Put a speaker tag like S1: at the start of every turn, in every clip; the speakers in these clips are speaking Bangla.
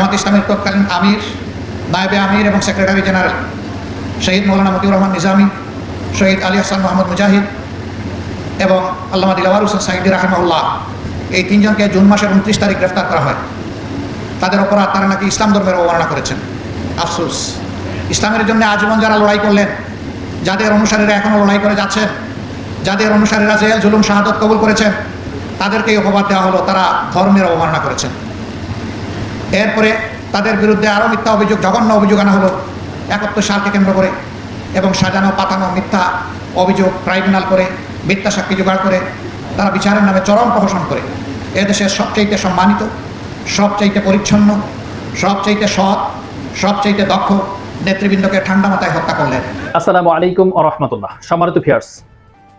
S1: জামাত ইসলামের তৎকালীন আমির, নায়েবে আমির এবং সেক্রেটারি জেনারেল শহীদ মৌলানা মতিউর রহমান নিজামী, শহীদ আলী হাসান মোহাম্মদ মুজাহিদ এবং আল্লামা দিলাওয়ার হোসেন সাইদি রাহেমাউল্লাহ এই তিনজনকে জুন মাসের উনত্রিশ তারিখ গ্রেফতার করা হয়। তাদের অপরাধ তারা নাকি ইসলাম ধর্মের অবমাননা করেছেন। আফসোস। ইসলামের জন্য আজীবন যারা লড়াই করলেন, যাদের অনুসারীরা এখনও লড়াই করে যাচ্ছেন, যাদের অনুসারীরা জেল, জুলুম, শাহাদত কবুল করেছেন, তাদেরকেই অপবাদ দেওয়া হলো, তারা ধর্মের অবমাননা করেছেন। এরপরে তাদের বিরুদ্ধে আরও মিথ্যা অভিযোগ, জঘন্য অভিযোগ আনা হলো। একাত্তর সালকে কেন্দ্র করে এবং সাজানো, পাতানো মিথ্যা অভিযোগ ট্রাইব্যুনাল করে, মিথ্যা সাক্ষী জোগাড় করে, তারা বিচারের নামে চরম প্রহসন করে। এদেশের সবচাইতে সম্মানিত, সবচাইতে পরিচ্ছন্ন, সবচাইতে সৎ, সবচাইতে দক্ষ নেতৃবৃন্দকে ঠান্ডা মাথায় হত্যা করলেন।
S2: আসসালামু আলাইকুম আ রহমতুল্লাহ। ফিয়ার্স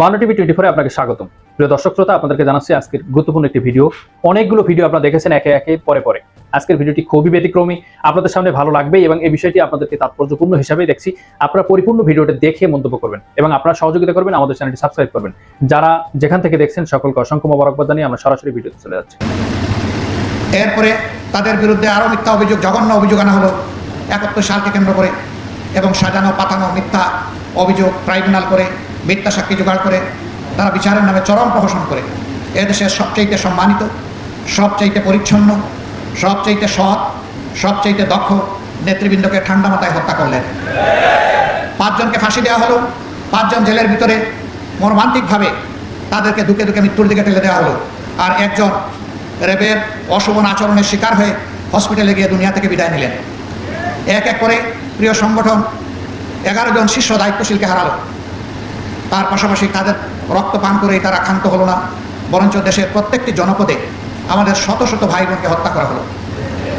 S2: বাংলা টিভি টোয়েন্টি ফোরে আপনাকে স্বাগতম। প্রিয় দর্শক শ্রোতা, আপনাদেরকে জানাচ্ছি আজকের গুরুত্বপূর্ণ একটি ভিডিও। অনেকগুলো ভিডিও আপনারা দেখেছেন একে একে, পরে পরে। আজকের ভিডিওটি খুবই ব্যতিক্রমী, আপনাদের সামনে ভালো লাগবে এবং এই বিষয়টি আপনাদেরকে তাৎপর্যপূর্ণ হিসাবে দেখছি। আপনারা পরিপূর্ণ ভিডিওটি দেখে মন্তব্য করবেন এবং আপনারা সহযোগিতা করবেন, আমাদের চ্যানেলটি সাবস্ক্রাইব করবেন। যারা যেখান থেকে দেখছেন, সকলকে অসংখ্য মোবারকবাদ জানিয়ে আমরা সরাসরি ভিডিওতে চলে যাচ্ছি।
S1: এরপরে তাদের বিরুদ্ধে আরও মিথ্যা অভিযোগ, জঘন্য অভিযোগ আনা হলো। একাত্তর সালকে কেন্দ্র করে এবং সাজানো, পাতানো মিথ্যা অভিযোগ ট্রাইব্যুনাল করে। মিথ্যা সাক্ষী জোগাড় করে, তারা বিচারের নামে চরম প্রহসন করে। এদেশের সবচাইতে সম্মানিত, সবচাইতে পরিচ্ছন্ন, সবচাইতে সৎ, সবচাইতে দক্ষ নেতৃবৃন্দকে ঠান্ডা মাথায় হত্যা করলেন। পাঁচজনকে ফাঁসি দেওয়া হলো, পাঁচজন জেলের ভিতরে মর্মান্তিকভাবে তাদেরকে দুকে দুকে মৃত্যুর দিকে ঠেলে দেওয়া হলো। আর একজন রেবের অশোভন আচরণের শিকার হয়ে হসপিটালে গিয়ে দুনিয়া থেকে বিদায় নিলেন। এক এক করে প্রিয় সংগঠন এগারো জন শীর্ষ দায়িত্বশীলকে হারালো। তার পাশাপাশি তাদের রক্ত পান করেই তারা ক্ষান্ত হলো না। বরঞ্চ দেশের প্রত্যেকটি জনপদে আমাদের শত শত ভাই বোনকে হত্যা করা হলো।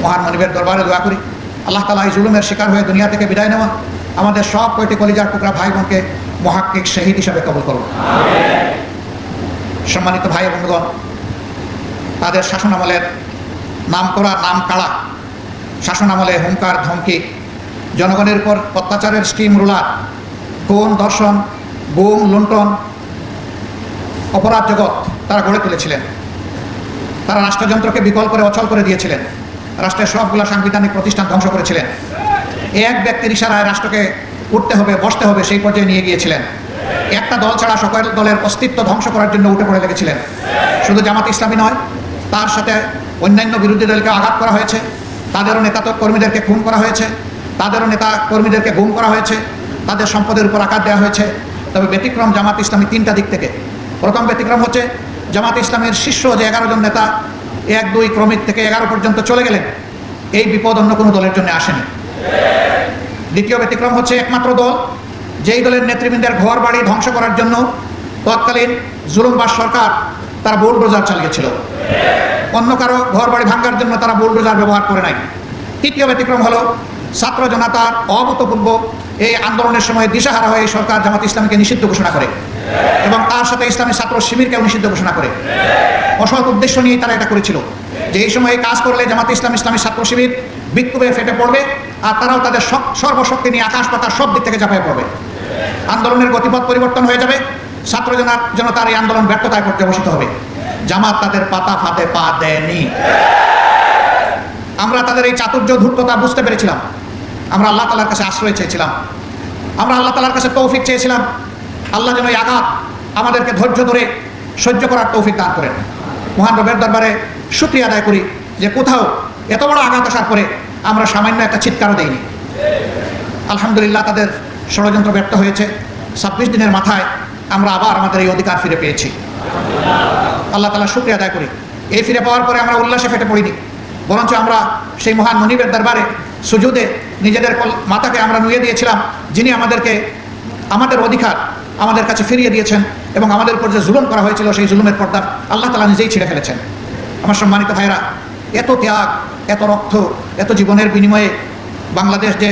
S1: মহান মনিবের দরবারে দোয়া করি। আল্লাহ তালা এই জুলুমের শিকার হয়ে দুনিয়া থেকে বিদায় নেওয়া। আমাদের সব কয়টি কলিজার টুকরা ভাই বোনকে মহাক্কিক শহীদ হিসাবে কবল করুন। সম্মানিত ভাই বন্ধুগণ, তাদের শাসনামলের নাম করা নাম কাড়া শাসনামলে হুঙ্কার, ধমকি, জনগণের উপর অত্যাচারের স্টিম রুলার খুন দর্শন গুম লুণ্ঠন, অপরাধ জগৎ তারা গড়ে তুলেছিলেন। তারা রাষ্ট্রযন্ত্রকে বিকল করে অচল করে দিয়েছিলেন। রাষ্ট্রের সবগুলা সাংবিধানিক প্রতিষ্ঠান ধ্বংস করেছিলেন। এক ব্যক্তির ইশারায় রাষ্ট্রকে উঠতে হবে, বসতে হবে, সেই পর্যায়ে নিয়ে গিয়েছিলেন। একটা দল ছাড়া সকল দলের অস্তিত্ব ধ্বংস করার জন্য উঠে পড়ে লেগেছিলেন। শুধু জামাত ইসলামী নয়, তার সাথে অন্যান্য বিরোধী দলকে আঘাত করা হয়েছে। তাদেরও নেতা কর্মীদেরকে খুন করা হয়েছে। তাদেরও নেতা কর্মীদেরকে গুম করা হয়েছে। তাদের সম্পদের উপর আঘাত দেওয়া হয়েছে। তবে ব্যতিক্রম জামাত ইসলামী তিনটা দিক থেকে। প্রথম ব্যতিক্রম হচ্ছে, জামাত ইসলামের শীর্ষ যে এগারো জন নেতা, এক, দুই ক্রমিক থেকে এগারো পর্যন্ত চলে গেলেন। এই বিপদ অন্য কোনো দলের জন্য আসেনি। দ্বিতীয় ব্যতিক্রম হচ্ছে একমাত্র দল, যেই দলের নেতৃবৃন্দের ঘর বাড়ি ধ্বংস করার জন্য তৎকালীন জুলুমবাস সরকার তারা বুলডোজার চালিয়েছিল। অন্য কারও ঘর বাড়ি ভাঙ্গার জন্য তারা বুলডোজার ব্যবহার করে নাই। তৃতীয় ব্যতিক্রম হলো ছাত্র জনতার অভূতপূর্ব এই আন্দোলনের সময় দিশাহারা হয়ে সরকার জামাত ইসলামকে নিষিদ্ধ ঘোষণা করে এবং তার সাথে ইসলামী ছাত্র শিবিরকেও নিষিদ্ধ ঘোষণা করে। অসৎ উদ্দেশ্য নিয়ে তারা এটা করেছিল। যে এই সময়ে কাজ করলে জামাত ইসলাম ইসলামী ছাত্র শিবির বিক্ষোভে ফেটে পড়বে আর তারাও তাদের সর্বশক্তি নিয়ে আকাশ পাতার সব দিক থেকে ঝাঁপিয়ে পড়বে। আন্দোলনের গতিপথ পরিবর্তন হয়ে যাবে। ছাত্র জনা- জনতার এই আন্দোলন ব্যর্থতায় পর্যবসিত হবে। জামাত তাদের পাতা ফাতে পা দেয়নি। আমরা তাদের এই চাতুর্য ধূর্ততা বুঝতে পেরেছিলাম। আমরা আল্লাহ তালার কাছে আশ্রয় চেয়েছিলাম। আমরা আল্লাহ তালার কাছে তৌফিক চেয়েছিলাম। আল্লাহ যেন আঘাত আমাদেরকে ধৈর্য ধরে সহ্য করার তৌফিক দান করেন। মহান রবের দরবারে শুক্রিয়া আদায় করি যে কোথাও এত বড় আঘাত আসার পরে আমরা সামান্য একটা চিৎকারও দেইনি। আলহামদুলিল্লাহ তাদের ষড়যন্ত্র ব্যর্থ হয়েছে। ছাব্বিশ দিনের মাথায় আমরা আবার আমাদের এই অধিকার ফিরে পেয়েছি। আল্লাহ তালা শুক্রিয়া আদায় করি। এই ফিরে পাওয়ার পরে আমরা উল্লাসে ফেটে পড়িনি। বরঞ্চ আমরা সেই মহান মনিবের দরবারে সুজুদে নিজেদের মাথাকে আমরা নুয়ে দিয়েছিলাম, যিনি আমাদেরকে আমাদের অধিকার আমাদের কাছে ফিরিয়ে দিয়েছেন এবং আমাদের উপর যে জুলুম করা হয়েছিল সেই জুলুমের পর্দা আল্লাহ তালা নিজেই ছিঁড়ে ফেলেছেন। আমার সম্মানিত ভাইরা এত ত্যাগ, এত রক্ত, এত জীবনের বিনিময়ে বাংলাদেশ যে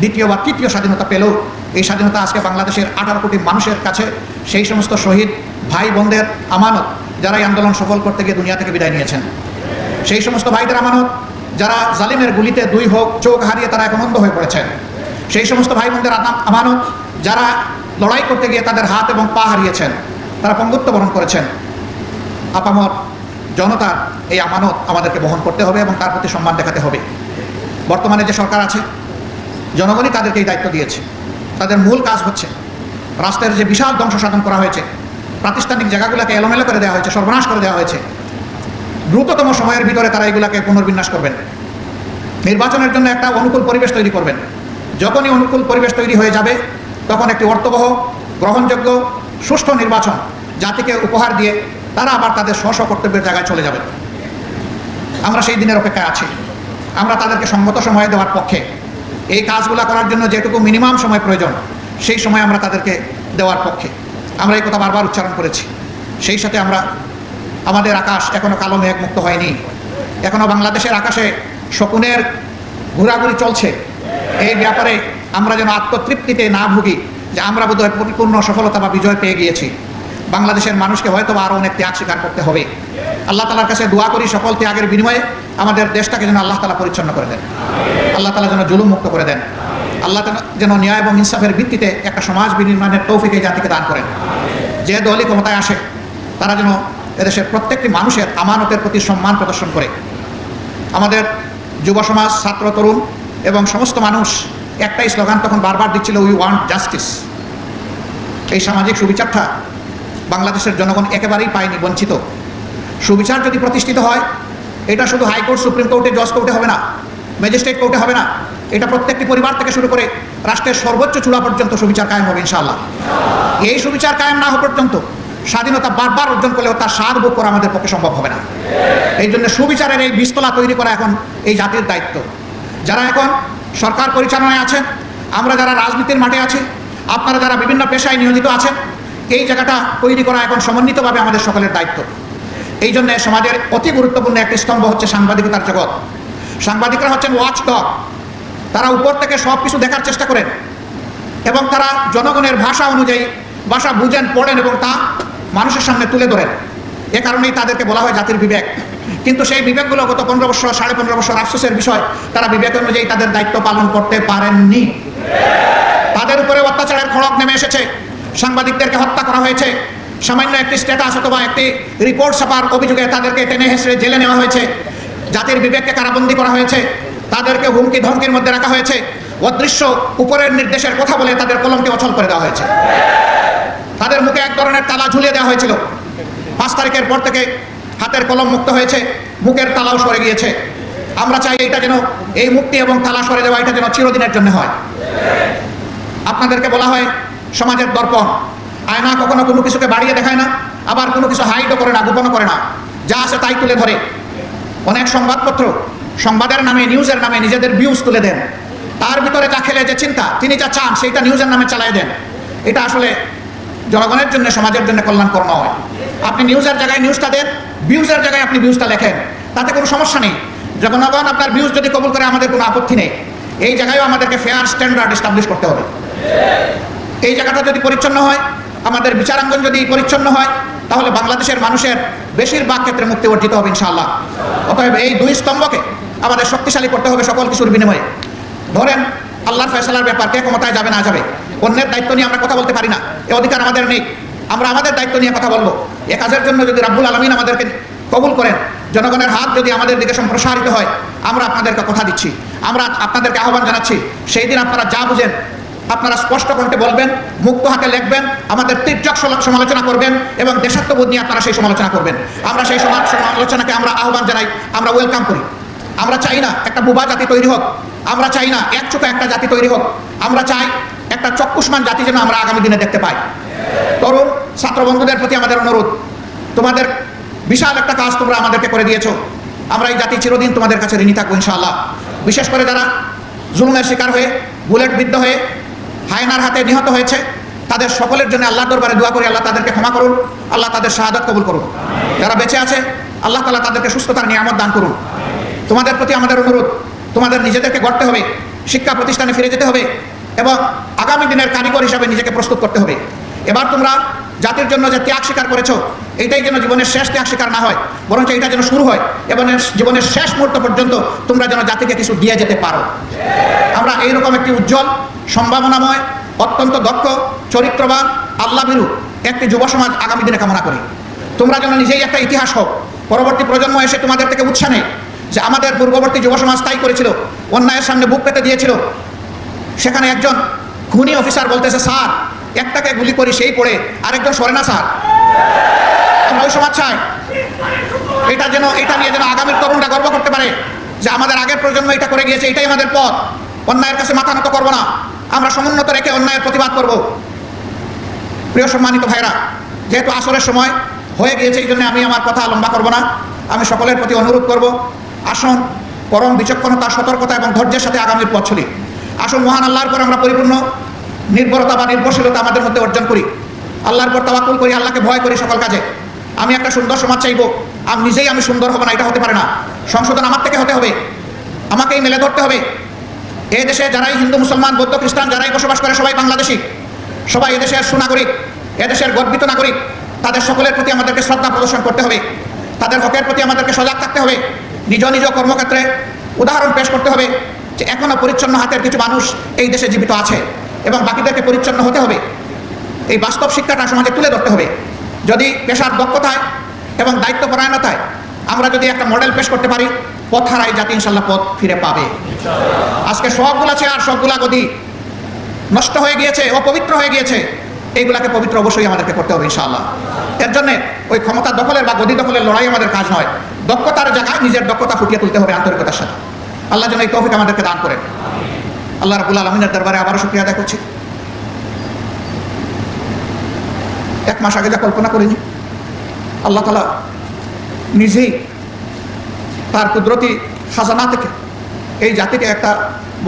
S1: দ্বিতীয় বা তৃতীয় স্বাধীনতা পেল, এই স্বাধীনতা আজকে বাংলাদেশের আঠারো কোটি মানুষের কাছে সেই সমস্ত শহীদ ভাই বোনদের আমানত যারা এই আন্দোলন সফল করতে গিয়ে দুনিয়া থেকে বিদায় নিয়েছেন। সেই সমস্ত ভাইদের আমানত যারা জালিমের গুলিতে দুই হোক, চোখ হারিয়ে তারা এখন অন্ধ হয়ে পড়েছেন। সেই সমস্ত ভাই বোনদের আমানত, যারা লড়াই করতে গিয়ে তাদের হাত এবং পা হারিয়েছেন, তারা পঙ্গুত্ব বরণ করেছেন। আপামর জনতার এই আমানত আমাদেরকে বহন করতে হবে এবং তার প্রতি সম্মান দেখাতে হবে। বর্তমানে যে সরকার আছে, জনগণই তাদেরকে এই দায়িত্ব দিয়েছে। তাদের মূল কাজ হচ্ছে রাস্তার যে বিশাল ধ্বংস সাধন করা হয়েছে, প্রাতিষ্ঠানিক জায়গাগুলোকে এলোমেলো করে দেওয়া হয়েছে, সর্বনাশ করে দেওয়া হয়েছে। দ্রুততম সময়ের ভিতরে তারা এগুলাকে পুনর্বিন্যাস করবেন। নির্বাচনের জন্য একটা অনুকূল পরিবেশ তৈরি করবেন। যখনই অনুকূল পরিবেশ তৈরি হয়ে যাবে, তখন একটি অর্থবহ, গ্রহণযোগ্য, সুষ্ঠু নির্বাচন জাতিকে উপহার দিয়ে তারা আবার তাদের স্ব কর্তব্যের জায়গায় চলে যাবে। আমরা সেই দিনের অপেক্ষায় আছি। আমরা তাদেরকে সঙ্গত সময় দেওয়ার পক্ষে। এই কাজগুলো করার জন্য যেটুকু মিনিমাম সময় প্রয়োজন, সেই সময় আমরা তাদেরকে দেওয়ার পক্ষে। আমরা এই কথা বারবার উচ্চারণ করেছি। সেই সাথে আমরা আমাদের আকাশ এখনও কালো মেঘ মুক্ত হয়নি। এখনও বাংলাদেশের আকাশে শকুনের ঘোরাঘুরি চলছে। এই ব্যাপারে আমরা যেন আত্মতৃপ্তিতে না ভুগি, যে আমরা বোধহয় পরিপূর্ণ সফলতা বা বিজয় পেয়ে গিয়েছি। বাংলাদেশের মানুষকে হয়তো আরও অনেক ত্যাগ স্বীকার করতে হবে। আল্লাহ তালার কাছে দোয়া করি সকল ত্যাগের বিনিময়ে আমাদের দেশটাকে যেন আল্লাহ তালা পরিচ্ছন্ন করে দেন। আল্লাহ তালা যেন জুলুম মুক্ত করে দেন। আল্লাহ যেন ন্যায় এবং ইনসাফের ভিত্তিতে একটা সমাজ বিনির্মাণের তৌফিক জাতিকে দান করেন। যে দলই ক্ষমতায় আসে, তারা যেন এদেশের প্রত্যেকটি মানুষের আমানতের প্রতি সম্মান প্রদর্শন করে। আমাদের যুব সমাজ, ছাত্র, তরুণ এবং সমস্ত মানুষ একটাই স্লোগান তখন বারবার দিচ্ছিল উই ওয়ান্ট জাস্টিস এই সামাজিক সুবিচারটা বাংলাদেশের জনগণ একেবারেই পায়নি, বঞ্চিত। সুবিচার যদি প্রতিষ্ঠিত হয়, এটা শুধু হাইকোর্ট, সুপ্রিম কোর্টে, জজ কোর্টে হবে না, ম্যাজিস্ট্রেট কোর্টে হবে না, এটা প্রত্যেকটি পরিবার থেকে শুরু করে রাষ্ট্রের সর্বোচ্চ চূড়া পর্যন্ত সুবিচার কায়েম হবে, ইনশাআল্লাহ। এই সুবিচার কায়েম না হওয়া পর্যন্ত স্বাধীনতা বারবার অর্জন করলেও তার স্বাদ ভোগ করা আমাদের পক্ষে সম্ভব হবে না। এই জন্য সুবিচারের এই বিস্তলা তৈরি করা এখন এই জাতির দায়িত্ব। যারা এখন সরকার পরিচালনায় আছেন, আমরা যারা রাজনীতির মাঠে আছি, আপনারা যারা বিভিন্ন পেশায় নিয়োজিত আছেন, এই জায়গাটা তৈরি করা এখন সমন্বিতভাবে আমাদের সকলের দায়িত্ব। এই জন্য সমাজের অতি গুরুত্বপূর্ণ একটি স্তম্ভ হচ্ছে সাংবাদিকতার জগৎ। সাংবাদিকরা হচ্ছেন ওয়াচ ডগ তারা উপর থেকে সব কিছু দেখার চেষ্টা করেন এবং তারা জনগণের ভাষা অনুযায়ী ভাষা বুঝেন, পড়েন এবং তা মানুষের সামনে তুলে ধরেন এ কারণেই তাদেরকে বলা হয় জাতির বিবেক। কিন্তু সেই বিবেকগুলো গত পনেরো বছর, সাড়ে পনেরো বছর আফসোসের বিষয়, তারা বিবেক অনুযায়ী তাদের দায়িত্ব পালন করতে পারেননি। তাদের উপরে অত্যাচারের খড়ক নেমে এসেছে। সাংবাদিকদেরকে হত্যা করা হয়েছে। সামান্য একটি স্ট্যাটাস অথবা একটি রিপোর্ট ছাপার অভিযোগে তাদেরকে টেনে হেসড়ে জেলে নেওয়া হয়েছে। জাতির বিবেককে কারাবন্দি করা হয়েছে। তাদেরকে হুমকি ধমকির মধ্যে রাখা হয়েছে। অদৃশ্য উপরের নির্দেশের কথা বলে তাদের কলমকে অচল করে দেওয়া হয়েছে। তাদের মুখে এক ধরনের তালা ঝুলিয়ে দেওয়া হয়েছিল। পাঁচ তারিখের পর থেকে হাতের কলম মুক্ত হয়েছে, মুখের তালাও সরে গিয়েছে। আমরা চাই এটা যেন এই মুক্তি এবং তালা সরে দেওয়া এটা যেন চিরদিনের জন্য হয়। আপনাদেরকে বলা হয় সমাজের দর্পণ। আয়না কখনো কোনো কিছুকে বাড়িয়ে দেখায় না, আবার কোনো কিছু হাইটও করে না, গোপনও করে না। যা আছে তাই তুলে ধরে। অনেক সংবাদপত্র সংবাদের নামে, নিউজের নামে নিজেদের ভিউজ তুলে দেন। তার ভিতরে যা খেলে যে চিন্তা, তিনি যা চান, সেইটা নিউজের নামে চালাই দেন। এটা আসলে জনগণের জন্য, সমাজের জন্য কল্যাণকর নয়। আপনি নিউজের জায়গায় নিউজটা দেন ভিউজের জায়গায় আপনি ভিউজটা লেখেন। তাতে কোনো সমস্যা নেই। জনগণ আপনার ভিউজ যদি কবুল করে, আমাদের কোনো আপত্তি নেই। এই জায়গায়ও আমাদেরকে ফেয়ার স্ট্যান্ডার্ড এস্টাবলিশ করতে হবে। এই জায়গাটা যদি পরিচ্ছন্ন হয়, আমাদের বিচারাঙ্গন যদি পরিচ্ছন্ন হয়, তাহলে বাংলাদেশের মানুষের বেশিরভাগ ক্ষেত্রে মুক্তি অর্জিত হবে ইনশাআল্লাহ। অতএব এই দুই স্তম্ভকে আমাদের শক্তিশালী করতে হবে সকল কিছুর বিনিময়ে। ধরেন আল্লাহর ফয়সালার ব্যাপার, কে ক্ষমতায় যাবে, না যাবে, অন্যের দায়িত্ব নিয়ে আমরা কথা বলতে পারি না। এ অধিকার আমাদের নেই। আমরা আমাদের দায়িত্ব নিয়ে কথা বলব। এ কাজের জন্য যদি রাব্বুল আলমিন আমাদেরকে কবুল করেন, জনগণের হাত যদি আমাদের দিকে সম্প্রসারিত হয়, আমরা আপনাদেরকে কথা দিচ্ছি। আমরা আপনাদেরকে আহ্বান জানাচ্ছি, সেই দিন আপনারা যা বুঝেন, আপনারা স্পষ্ট কণ্ঠে বলবেন, মুক্ত হাতে লিখবেন, আমাদের তীর্যক সমালোচনা করবেন এবং দেশাত্মবোধ নিয়ে আপনারা সেই সমালোচনা করবেন। আমরা সেই সমাজ সমালোচনাকে আমরা আহ্বান জানাই, আমরা ওয়েলকাম করি। আমরা চাই না একটা বুবা জাতি তৈরি হোক। আমরা চাই না এক চোখে একটা জাতি তৈরি হোক। আমরা চাই একটা চক্ষুষ্মান জাতি যেন আমরা আগামী দিনে দেখতে পাই। তরুণ, ছাত্র বন্ধুদের প্রতি আমাদের অনুরোধ, তোমাদের বিশাল একটা কাজ তোমরা আমাদেরকে করে দিয়েছ। আমরা এই জাতি চিরদিন তোমাদের কাছে ঋণী থাকব ইনশাআল্লাহ। বিশেষ করে যারা জুলুমের শিকার হয়ে, বুলেট বিদ্ধ হয়ে, হায়নার হাতে নিহত হয়েছে, তাদের সকলের জন্য আল্লাহ দরবারে দোয়া করি, আল্লাহ তাদেরকে ক্ষমা করুন, আল্লাহ তাদের শাহাদত কবুল করুন। যারা বেঁচে আছে, আল্লাহ তালা তাদেরকে সুস্থতার নিয়ামত দান করুন। তোমাদের প্রতি আমাদের অনুরোধ, তোমাদের নিজেদেরকে গড়তে হবে, শিক্ষা প্রতিষ্ঠানে ফিরে যেতে হবে এবং আগামী দিনের কারিগর হিসাবে নিজেকে প্রস্তুত করতে হবে। এবার তোমরা জাতির জন্য যে ত্যাগ স্বীকার করেছ এইটাই যেন জীবনের শেষ ত্যাগ স্বীকার না হয়, বরঞ্চ এটা যেন শুরু হয়, এবং জীবনের শেষ মুহূর্ত পর্যন্ত তোমরা যেন জাতিকে কিছু দিয়ে যেতে পারো। আমরা এইরকম একটি উজ্জ্বল, সম্ভাবনাময়, অত্যন্ত দক্ষ, চরিত্রবান আল্লাহ বিরু একটি যুব সমাজ আগামী দিনে কামনা করি। তোমরা যেন নিজেই একটা ইতিহাস হোক। পরবর্তী প্রজন্ম এসে তোমাদের থেকে উৎসাহ নেই যে আমাদের পূর্ববর্তী যুব সমাজ তাই করেছিল, অন্যায়ের সামনে বুক পেতে দিয়েছিল। সেখানে একজন খুনি অফিসার বলতেছে, স্যার, একটাকে গুলি করি, সেই পড়ে। আরেকজন সরে না, স্যার। ওই সমাজ চাই। এটা যেন, এটা নিয়ে যেন আগামীর তরুণরা গর্ব করতে পারে যে আমাদের আগের প্রজন্ম এটা করে গিয়েছে, এটাই আমাদের পথ। অন্যায়ের কাছে মাথা নত করব না। আমরা সমুন্নত রেখে অন্যায়ের প্রতিবাদ করব। প্রিয় সম্মানিত ভাইরা যেহেতু আসরের সময় হয়ে গিয়েছে, এই জন্য আমি আমার কথা লম্বা করব না। আমি সকলের প্রতি অনুরোধ করব আসুন, পরম বিচক্ষণতা, সতর্কতা এবং ধৈর্যের সাথে আগামীর পথ চলি। আসুন, মহান আল্লাহর পর আমরা পরিপূর্ণ নির্ভরতা বা নির্ভরশীলতা আমাদের মধ্যে অর্জন করি। আল্লাহর পর তাওয়াক্কুল করি, আল্লাহকে ভয় করি সকল কাজে। আমি একটা সুন্দর সমাজ চাইব আমি নিজেই আমি সুন্দর হব না, এটা হতে পারে না। সংশোধন আমার থেকে হতে হবে। আমাকেই মেলে ধরতে হবে। এ দেশে যারাই হিন্দু, মুসলমান, বৌদ্ধ, খ্রিস্টান, যারাই বসবাস করে, সবাই বাংলাদেশি। সবাই এদেশের সুনাগরিক এদেশের গর্বিত নাগরিক। তাদের সকলের প্রতি আমাদেরকে শ্রদ্ধা প্রদর্শন করতে হবে। তাদের হকের প্রতি আমাদেরকে সজাগ থাকতে হবে। নিজ নিজ কর্মক্ষেত্রে উদাহরণ পেশ করতে হবে যে এখনও পরিচ্ছন্ন হাতের কিছু মানুষ এই দেশে জীবিত আছে এবং বাকিদেরকে পরিচ্ছন্ন হতে হবে। এই বাস্তব শিক্ষাটা সমাজে তুলে ধরতে হবে। যদি পেশার দক্ষতায় এবং দায়িত্ব দায়িত্বপরায়ণতায় আমরা যদি একটা মডেল পেশ করতে পারি, পথ হারাই জাতি ইনশাল্লাহ পথ ফিরে পাবে। আজকে সবগুলা চেয়ার সবগুলা গদি নষ্ট হয়ে গিয়েছে, অপবিত্র হয়ে গিয়েছে, এইগুলাকে পবিত্র অবশ্যই আমাদেরকে করতে হবে ইনশাআল্লাহ। এর জন্য ওই ক্ষমতা দখলের বা গদি দখলের লড়াই আমাদের কাজ নয়। দক্ষতার জায়গায় নিজের দক্ষতা ফুটিয়ে তুলতে হবে আন্তরিকতার সাথে। আল্লাহ যেন এই তৌফিক আমাদেরকে দান করেন। আল্লাহ রাবুল আলমিনের দরবারে আবারও শুক্রিয়া আদায় করছি। এক মাস আগে যা কল্পনা করিনি, আল্লাহ তালা নিজেই তার কুদরতি খাজানা থেকে এই জাতিকে একটা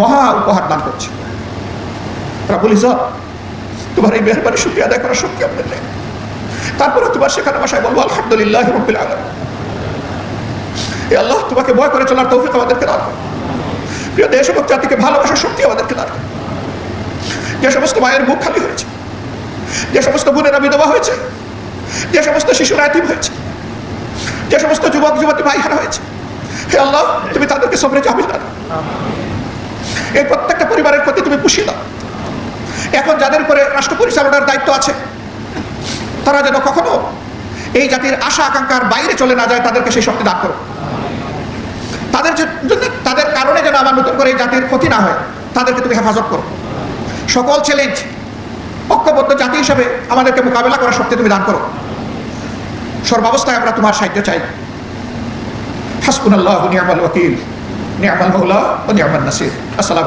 S1: মহা উপহার দান করছে। রাবুল ইজত তোমার এই মেহরবানি শুক্রিয়া আদায় করার শক্তি নেই। তারপরে তোমার সেখানে বাসায় বলব, আলহামদুলিল্লাহ রবিল আলম আল্লাহ, তোমাকে ভয় করে চলার তৌফিক আমাদেরকে দান করো। প্রিয় দেশ এবং জাতিকে ভালোবাসার শক্তি আমাদেরকে দান করো। যে সমস্ত মায়ের মুখ খালি হয়েছে, যে সমস্ত বোনেরা বিধবা হয়েছে, যে সমস্ত শিশুরা এতিম হয়েছে, যে সমস্ত যুবক, যুবতী ভাই হারা হয়েছে, হে আল্লাহ, তুমি তাদেরকে সবরে জামিল দাও। এই প্রত্যেকটা পরিবারের প্রতি তুমি পুষিয়ে দাও। এখন যাদের উপরে রাষ্ট্র পরিচালনার দায়িত্ব আছে, তারা যেন কখনো এই জাতির আশা আকাঙ্ক্ষার বাইরে চলে না যায়, তাদেরকে সেই শক্তি দান করো। তাদের জন্য তাদের কারণে যেন আমার নতুন করে এই জাতির ক্ষতি না হয়, তাদেরকে তুমি হেফাজত করো। সকল চ্যালেঞ্জ ঐক্যবদ্ধ জাতি হিসাবে আমাদেরকে মোকাবেলা করার শক্তি তুমি দান করো। সর্বাবস্থায় আমরা তোমার সাহায্য চাই। হাসপুনাল্লাহ নিয়ামাল ওয়াকিল, নিয়ামাল মৌলা ও নিয়ামাল নাসির। আসসালাম